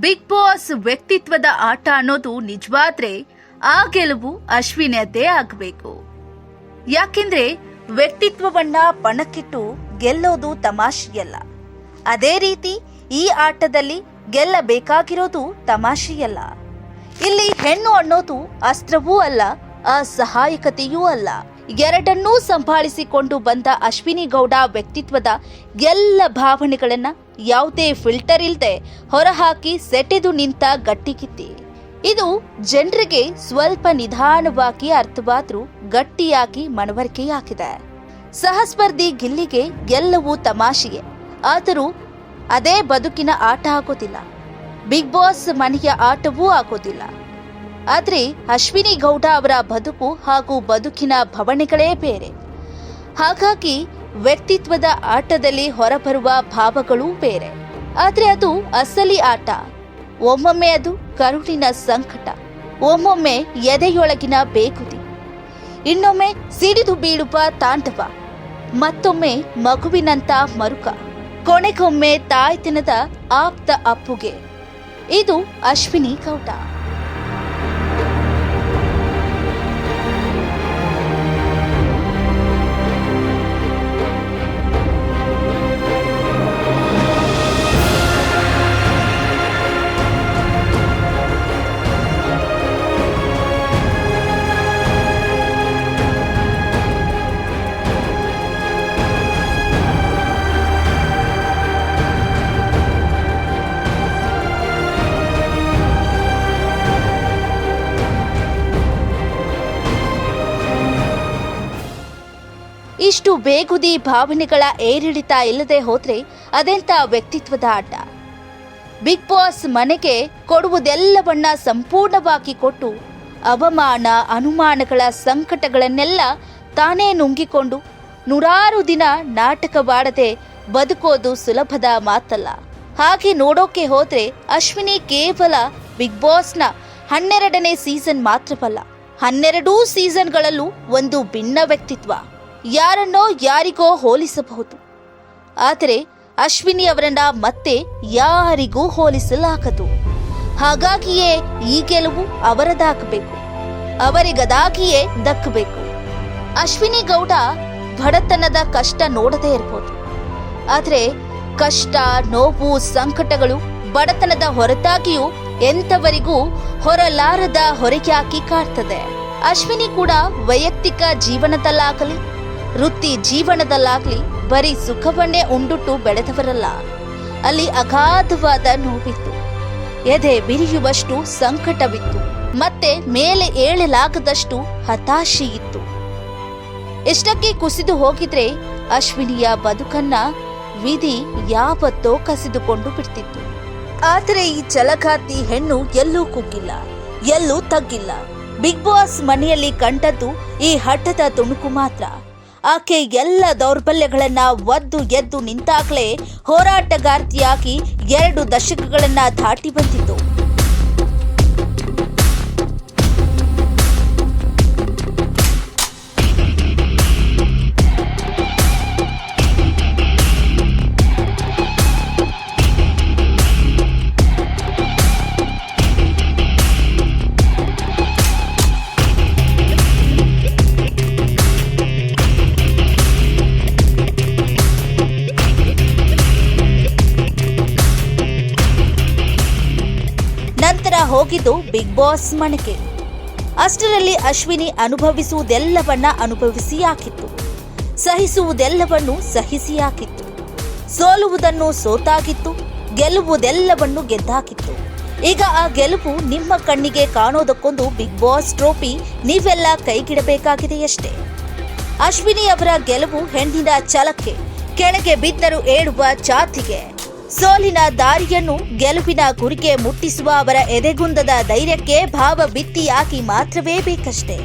Big boss ವ್ಯಕ್ತಿತ್ವದ ಆಟ ಅನ್ನೋದು ನಿಜವಾದ್ರೆ ಆ ಗೆಲುವು ಅಶ್ವಿನದ್ದೇ ಆಗಬೇಕು. ಯಾಕೆಂದ್ರೆ ವ್ಯಕ್ತಿತ್ವವನ್ನ ಪಣಕ್ಕಿಟ್ಟು ಗೆಲ್ಲೋದು ತಮಾಷೆಯಲ್ಲ. ಅದೇ ರೀತಿ ಈ ಆಟದಲ್ಲಿ ಗೆಲ್ಲಬೇಕಾಗಿರೋದು ತಮಾಷೆಯಲ್ಲ. ಇಲ್ಲಿ ಹೆಣ್ಣು ಅನ್ನೋದು ಅಸ್ತ್ರವೂ ಅಲ್ಲ, ಅಸಹಾಯಕತೆಯೂ ಅಲ್ಲ. ಎರಡನ್ನೂ ಸಂಭಾಳಿಸಿಕೊಂಡು ಬಂದ ಅಶ್ವಿನಿ ಗೌಡ ವ್ಯಕ್ತಿತ್ವದ ಎಲ್ಲ ಭಾವನೆಗಳನ್ನ ಯಾವುದೇ ಫಿಲ್ಟರ್ ಇಲ್ಲದೆ ಹೊರಹಾಕಿ ಸೆಟೆದು ನಿಂತ ಗಟ್ಟಿಗಿತ್ತಿ ಇದು ಜನರಿಗೆ ಸ್ವಲ್ಪ ನಿಧಾನವಾಗಿ ಅರ್ಥವಾದ್ರೂ ಗಟ್ಟಿಯಾಗಿ ಮನವರಿಕೆಯಾಗಿದೆ ಸಹಸ್ಪರ್ಧಿ ಗಿಲ್ಲಿಗೆ ಎಲ್ಲವೂ ತಮಾಷೆಯೇ. ಆದರೂ ಅದೇ ಬದುಕಿನ ಆಟ ಆಗೋದಿಲ್ಲ. ಬಿಗ್ ಬಾಸ್ ಮನೆಯ ಆಟವೂ ಆಗೋದಿಲ್ಲ. ಆದ್ರೆ ಅಶ್ವಿನಿ ಗೌಡ ಅವರ ಬದುಕು ಹಾಗೂ ಬದುಕಿನ ಭವಣೆಗಳೇ ಬೇರೆ. ಹಾಗಾಗಿ ವ್ಯಕ್ತಿತ್ವದ ಆಟದಲ್ಲಿ ಹೊರಬರುವ ಭಾವಗಳು ಬೇರೆ. ಆದ್ರೆ ಅದು ಅಸಲಿ ಆಟ. ಒಮ್ಮೊಮ್ಮೆ ಅದು ಕರುಳಿನ ಸಂಕಟ. ಒಮ್ಮೊಮ್ಮೆ ಎದೆಯೊಳಗಿನ ಬೇಗುದಿ. ಇನ್ನೊಮ್ಮೆ ಸಿಡಿದು ಬೀಳುವ ತಾಂಡವ. ಮತ್ತೊಮ್ಮೆ ಮಗುವಿನಂತ ಮರುಕ. ಕೊನೆಗೊಮ್ಮೆ ತಾಯ್ತನದ ಆಪ್ತ ಅಪ್ಪುಗೆ. ಇದು ಅಶ್ವಿನಿ ಗೌಡ. ಇಷ್ಟು ಬೇಗುದಿ ಭಾವನೆಗಳ ಏರಿಳಿತ ಇಲ್ಲದೆ ಹೋದ್ರೆ ಅದೆಂತ ವ್ಯಕ್ತಿತ್ವದ ಆಟ? ಬಿಗ್ ಬಾಸ್ ಮನೆಗೆ ಕೊಡುವುದೆಲ್ಲವನ್ನ ಸಂಪೂರ್ಣವಾಗಿ ಕೊಟ್ಟು ಅವಮಾನ, ಅನುಮಾನಗಳ ಸಂಕಟಗಳನ್ನೆಲ್ಲ ತಾನೇ ನುಂಗಿಕೊಂಡು ನೂರಾರು ದಿನ ನಾಟಕವಾಡದೆ ಬದುಕೋದು ಸುಲಭದ ಮಾತಲ್ಲ. ಹಾಗೆ ನೋಡೋಕೆ ಹೋದ್ರೆ ಅಶ್ವಿನಿ ಕೇವಲ ಬಿಗ್ ಬಾಸ್ನ ಹನ್ನೆರಡನೇ ಸೀಸನ್ ಮಾತ್ರವಲ್ಲ, ಹನ್ನೆರಡೂ ಸೀಸನ್ಗಳಲ್ಲೂ ಒಂದು ಭಿನ್ನ ವ್ಯಕ್ತಿತ್ವ. ಯಾರನ್ನೋ ಯಾರಿಗೋ ಹೋಲಿಸಬಹುದು. ಆದರೆ ಅಶ್ವಿನಿ ಅವರನ್ನ ಮತ್ತೆ ಯಾರಿಗೂ ಹೋಲಿಸಲಾಗದು. ಹಾಗಾಗಿಯೇ ಈ ಗೆಲುವು ಅವರದಾಗಬೇಕು. ಅವರಿಗದಾಗಿಯೇ ದಕ್ಕಬೇಕು. ಅಶ್ವಿನಿ ಗೌಡ ಬಡತನದ ಕಷ್ಟ ನೋಡದೇ ಇರಬಹುದು ಆದರೆ ಕಷ್ಟ, ನೋವು, ಸಂಕಟಗಳು ಬಡತನದ ಹೊರತಾಗಿಯೂ ಎಂಥವರಿಗೂ ಹೊರಲಾರದ ಹೊರಗ್ಯಾಕಿ ಕಾಡ್ತದೆ ಅಶ್ವಿನಿ ಕೂಡ ವೈಯಕ್ತಿಕ ಜೀವನದಲ್ಲಾಗಲಿ ವೃತ್ತಿ ಜೀವನದಲ್ಲಾಗ್ಲಿ ಬರೀ ಸುಖವನ್ನೇ ಉಂಡುಟ್ಟು ಬೆಳೆದವರಲ್ಲ. ಅಲ್ಲಿ ಅಗಾಧವಾದ ನೋವಿತ್ತು. ಎದೆ ಬಿರಿಯುವಷ್ಟು ಸಂಕಟವಿತ್ತು. ಮತ್ತೆ ಮೇಲೆ ಏಳಲಾಗದಷ್ಟು ಹತಾಶೆ ಇತ್ತು ಎಷ್ಟಕ್ಕೆ ಕುಸಿದು ಹೋಗಿದ್ರೆ ಅಶ್ವಿನಿಯ ಬದುಕನ್ನ ವಿಧಿ ಯಾವತ್ತೋ ಕಸಿದುಕೊಂಡು ಬಿಡ್ತಿತ್ತು. ಆದರೆ ಈ ಜಲಘಾತಿ ಹೆಣ್ಣು ಎಲ್ಲೂ ಕುಗ್ಗಿಲ್ಲ, ಎಲ್ಲೂ ತಗ್ಗಿಲ್ಲ. ಬಿಗ್ ಬಾಸ್ ಮನೆಯಲ್ಲಿ ಕಂಡದ್ದು ಈ ಹಠದ ತುಣುಕು ಮಾತ್ರ. ಆಕೆ ಎಲ್ಲ ದೌರ್ಬಲ್ಯಗಳನ್ನ ಒದ್ದು ಎದ್ದು ನಿಂತಾಗಲೇ ಹೋರಾಟಗಾರ್ತಿಯಾಗಿ ಎರಡು ದಶಕಗಳನ್ನ ದಾಟಿ ಬಂದಿತ್ತು ಹೋಗಿದ್ದು ಬಿಗ್ ಬಾಸ್ ಮಣಕೆ. ಅಷ್ಟರಲ್ಲಿ ಅಶ್ವಿನಿ ಅನುಭವಿಸುವುದೆಲ್ಲವನ್ನ ಅನುಭವಿಸಿ ಹಾಕಿತ್ತು. ಸಹಿಸುವುದೆಲ್ಲವನ್ನು ಸಹಿಸಿ ಹಾಕಿತ್ತು. ಸೋಲುವುದನ್ನು ಸೋತಾಗಿತ್ತು ಗೆಲ್ಲುವುದೆಲ್ಲವನ್ನು ಗೆದ್ದಾಕಿತ್ತು ಈಗ ಆ ಗೆಲುವು ನಿಮ್ಮ ಕಣ್ಣಿಗೆ ಕಾಣೋದಕ್ಕೊಂದು ಬಿಗ್ ಬಾಸ್ ಟ್ರೋಫಿ ನೀವೆಲ್ಲ ಕೈಗಿಡಬೇಕಾಗಿದೆಯಷ್ಟೇ ಅಶ್ವಿನಿ ಅವರ ಗೆಲುವು ಹೆಣ್ಣಿನ ಚಲಕ್ಕೆ ಕೆಳಗೆ ಬಿದ್ದರು ಏಳುವ ಚಾತಿಗೆ ಸೋಲಿನ ದಾರಿಯನ್ನು ಗೆಲುವಿನ ಕುರಿಗೆ ಮುಟ್ಟಿಸುವ ಅವರ ಎದೆಗುಂದದ ಧೈರ್ಯಕ್ಕೆ ಭಾವ ಬಿತ್ತಿಯಾಗಿ ಮಾತ್ರವೇ ಬೇಕಷ್ಟೇ.